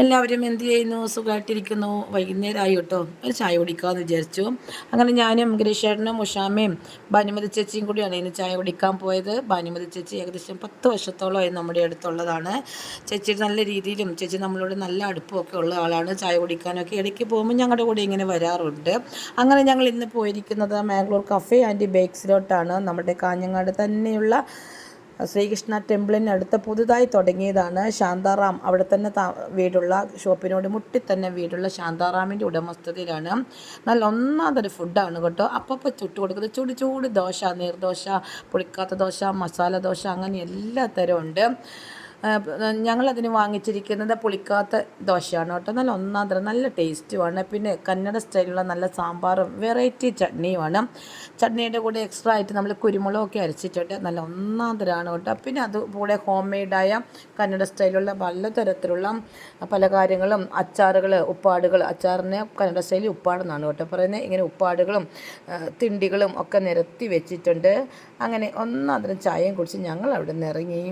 എല്ലാവരും എന്ത് ചെയ്യുന്നു? സുഖമായിട്ടിരിക്കുന്നു വൈകുന്നേരമായി കേട്ടോ. ഒരു ചായ കുടിക്കാമെന്ന് വിചാരിച്ചു. അങ്ങനെ ഞാനും ഗിരീഷേട്ടനും ഉഷാമയും ഭാനുമതി ചേച്ചിയും കൂടിയാണ് ഇന്ന് ചായ കുടിക്കാൻ പോയത്. ഭാനുമതി ചേച്ചി ഏകദേശം പത്ത് വർഷത്തോളമായി നമ്മുടെ അടുത്തുള്ളതാണ്. ചേച്ചി നല്ല രീതിയിലും ചേച്ചി നമ്മളോട് നല്ല അടുപ്പമൊക്കെ ഉള്ള ആളാണ്. ചായ കുടിക്കാനൊക്കെ ഇടയ്ക്ക് പോകുമ്പോൾ ഞങ്ങളുടെ കൂടെ ഇങ്ങനെ വരാറുണ്ട്. അങ്ങനെ ഞങ്ങൾ ഇന്ന് പോയിരിക്കുന്നത് മാംഗ്ലൂർ കഫേ ആൻഡ് ബേക്സിലോട്ടാണ് നമ്മുടെ കാഞ്ഞങ്ങാട് തന്നെയുള്ള ശ്രീകൃഷ്ണ ടെമ്പിളിനടുത്ത് പുതുതായി തുടങ്ങിയതാണ് ശാന്താറാം. അവിടെ തന്നെ വീടുള്ള ഷോപ്പിനോട് മുട്ടി തന്നെ വീടുള്ള ശാന്താറാമിന്റെ ഉടമസ്ഥതയിലാണ്. നല്ല ഒന്നാമതൊരു ഫുഡാണ് കേട്ടോ. അപ്പപ്പോൾ ചുട്ട് കൊടുക്കുന്നത് ചൂട് ചൂട് ദോശ നീർദോശ പുളിക്കാത്ത ദോശ മസാല ദോശ അങ്ങനെ എല്ലാ തരമുണ്ട് ഉണ്ട് ഞങ്ങളതിന് വാങ്ങിച്ചിരിക്കുന്നത് പുളിക്കാത്ത ദോശയാണ് കേട്ടോ. നല്ല ഒന്നാന്തരം തരം നല്ല ടേസ്റ്റുമാണ്. പിന്നെ കന്നഡ സ്റ്റൈലുള്ള നല്ല സാമ്പാറും വെറൈറ്റി ചട്നിയുമാണ്. ചട്നിയുടെ കൂടെ എക്സ്ട്രാ ആയിട്ട് നമ്മൾ കുരുമുളകൊക്കെ അരച്ചിട്ടുണ്ട്. നല്ല ഒന്നാം തരമാണ് കേട്ടോ. പിന്നെ അതുപോലെ കൂടെ ഹോം മെയ്ഡായ കന്നഡ സ്റ്റൈലുള്ള പല തരത്തിലുള്ള പല കാര്യങ്ങളും അച്ചാറുകൾ ഉപ്പാടുകൾ. അച്ചാറിനെ കന്നഡ സ്റ്റൈലിൽ ഉപ്പാടെന്നാണ് കേട്ടോ പറയുന്നത്. ഇങ്ങനെ ഉപ്പാടുകളും തിണ്ടികളും ഒക്കെ നിരത്തി വെച്ചിട്ടുണ്ട്. അങ്ങനെ ഒന്നാന്തരം തരം ചായയും കുടിച്ച് ഞങ്ങൾ അവിടെ നിന്ന് ഇറങ്ങി